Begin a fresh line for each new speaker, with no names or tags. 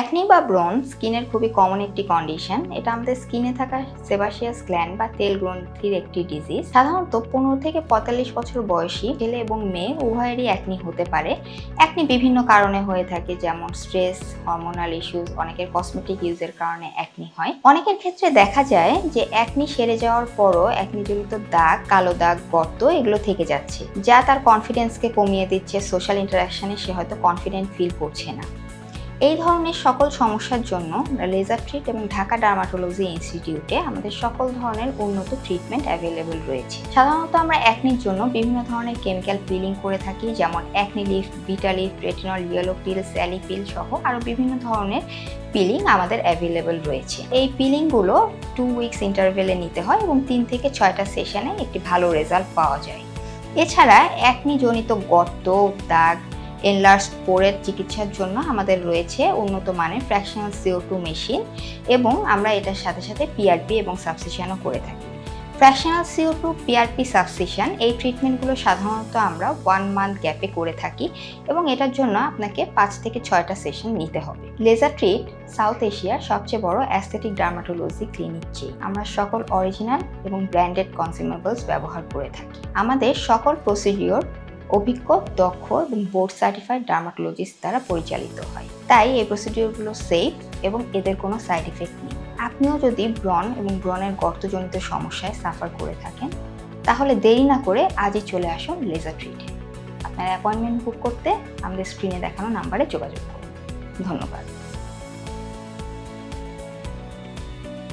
Acne বা ব্রন স্কিনের খুবই কমন একটি কন্ডিশন এটা আমাদের স্কিনে থাকা সেবাসিয়াস গ্ল্যান্ড বা তেল গ্রন্থির একটি ডিজিজ সাধারণত পনেরো থেকে পঁয়তাল্লিশ বছর বয়সী ছেলে এবং মেয়ে উভয়েরই অ্যাকনি হতে পারে। অ্যাকনি বিভিন্ন কারণে হয়ে থাকে, যেমন স্ট্রেস হরমোনাল ইস্যুস অনেকের কসমেটিক ইউজের কারণে অ্যাকনি হয়। অনেকের ক্ষেত্রে দেখা যায় যে অ্যাকনি সেরে যাওয়ার পরও অ্যাকনিজনিত দাগ, কালো দাগ, গর্ত এগুলো থেকে যাচ্ছে। যা তার কনফিডেন্সকে কমিয়ে দিচ্ছে সোশ্যাল ইন্টারাকশানে সে হয়তো কনফিডেন্ট ফিল করছে না। এই ধরনের সকল সমস্যার জন্য লেজার ট্রিট এবং ঢাকা ডার্মাটোলজি ইনস্টিটিউটে আমাদের সকল ধরনের উন্নত ট্রিটমেন্ট অ্যাভেলেবল রয়েছে। সাধারণত আমরা অ্যাকনির জন্য বিভিন্ন ধরনের কেমিক্যাল পিলিং করে থাকি, যেমন acne leaf beta leaf retinol yellow peel sally peel সহ আরও বিভিন্ন ধরনের পিলিং আমাদের অ্যাভেলেবল রয়েছে। এই পিলিংগুলো টু উইকস ইন্টারভেলে নিতে হয় এবং তিন থেকে ছয়টা সেশনে একটি ভালো রেজাল্ট পাওয়া যায়। এছাড়া অ্যাকনি জনিত গর্ত, দাগ এনলার্জ পোরের চিকিৎসার জন্য আমাদের রয়েছে উন্নত মানের ফ্র্যাকশনাল সিও টু মেশিন এবং আমরা এটার সাথে সাথে পিআরপি এবং সাবসিশনও করে থাকি। Fractional CO two PRP subcision এই ট্রিটমেন্টগুলো সাধারণত আমরা ওয়ান মান্থ গ্যাপে করে থাকি এবং এটার জন্য আপনাকে পাঁচ থেকে ছয়টা সেশন নিতে হবে। লেজার ট্রিট সাউথ এশিয়ার সবচেয়ে বড় অ্যাস্থেটিক ডার্মাটোলজি ক্লিনিক চেয়ে আমরা সকল অরিজিনাল এবং ব্র্যান্ডেড কনজিউমেবলস ব্যবহার করে থাকি। আমাদের সকল প্রসিডিওর অভিজ্ঞ, দক্ষ এবং বোর্ড সার্টিফাইড ডার্মাটোলজিস্ট দ্বারা পরিচালিত হয়। তাই এই প্রসিডিওরগুলো সেফ এবং এদের কোনো সাইড এফেক্ট নেই। আপনিও যদি ব্রণ এবং ব্রণের গর্তজনিত সমস্যায় সাফার করে থাকেন, তাহলে দেরি না করে আজই চলে আসুন লেজার ট্রিটে আপনার অ্যাপয়েন্টমেন্ট বুক করতে আমাদের স্ক্রিনে দেখানো নাম্বারে যোগাযোগ করুন। ধন্যবাদ।